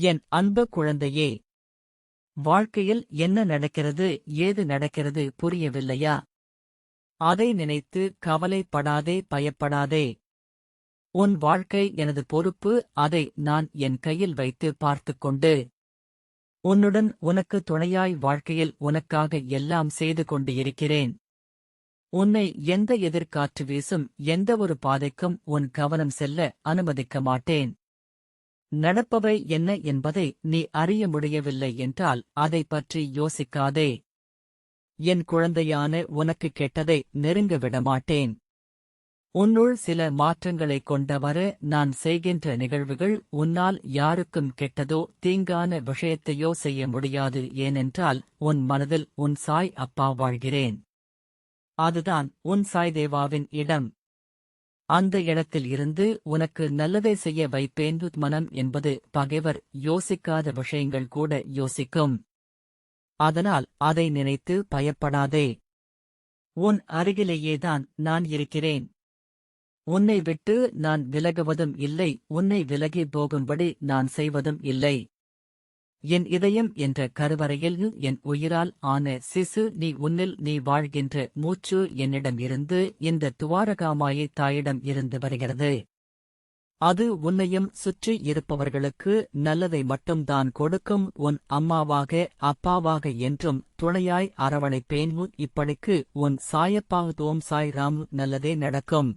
என் அன்பு குழந்தையே வாழ்க்கையில் என்ன நடக்கிறது ஏது நடக்கிறது புரியவில்லையா? அதை நினைத்து கவலைப்படாதே பயப்படாதே. உன் வாழ்க்கை எனது பொறுப்பு அதை நான் என் கையில் வைத்து பார்த்துக்கொண்டு உன்னுடன் உனக்கு துணையாய் வாழ்க்கையில் உனக்காக எல்லாம் செய்து கொண்டு இருக்கிறேன் உன்னை எந்த எதிர்காற்று வீசும் எந்த ஒரு பாதைக்கும் உன் கவனம் செல்ல அனுமதிக்க மாட்டேன். நடப்பவை என்ன என்பதை நீ அறிய முடியவில்லை என்றால் அதை பற்றி யோசிக்காதே. என் குழந்தையான உனக்கு கெட்டதை நெருங்க விடமாட்டேன். உன்னுள் சில மாற்றங்களைக் கொண்டவர நான் செய்கின்ற நிகழ்வுகள் உன்னால் யாருக்கும் கெட்டதோ தீங்கான விஷயத்தையோ செய்ய முடியாது ஏனென்றால் உன் மனதில் உன் சாய் அப்பா வாழ்கிறேன். அதுதான் உன் சாய் தேவாவின் இடம். அந்த இடத்தில் இருந்து உனக்கு நல்லதை செய்ய வைப்பேன் மனம் என்பது பகைவர் யோசிக்காத விஷயங்கள் கூட யோசிக்கும். அதனால் அதை நினைத்து பயப்படாதே. உன் அருகிலேயேதான் நான் இருக்கிறேன். உன்னை விட்டு நான் விலகுவதும் இல்லை. உன்னை விலகி போகும்படி நான் செய்வதும் இல்லை. என் இதயம் என்ற கருவறையில் என் உயிரால் ஆன சிசு நீ உன்னில் நீ வாழ்கின்ற மூச்சு என்னிடம் இருந்து இந்த துவாரகாமாயை தாயிடம் இருந்து வருகிறது. அது உன்னையும் சுற்றி இருப்பவர்களுக்கு நல்லதை மட்டும்தான் கொடுக்கும். உன் அம்மாவாக அப்பாவாக என்றும் துணையாய் அரவணைப்பேன். இப்படிக்கு உன் சாயப்பா தோம் சாய் ராம் நல்லதே நடக்கும்.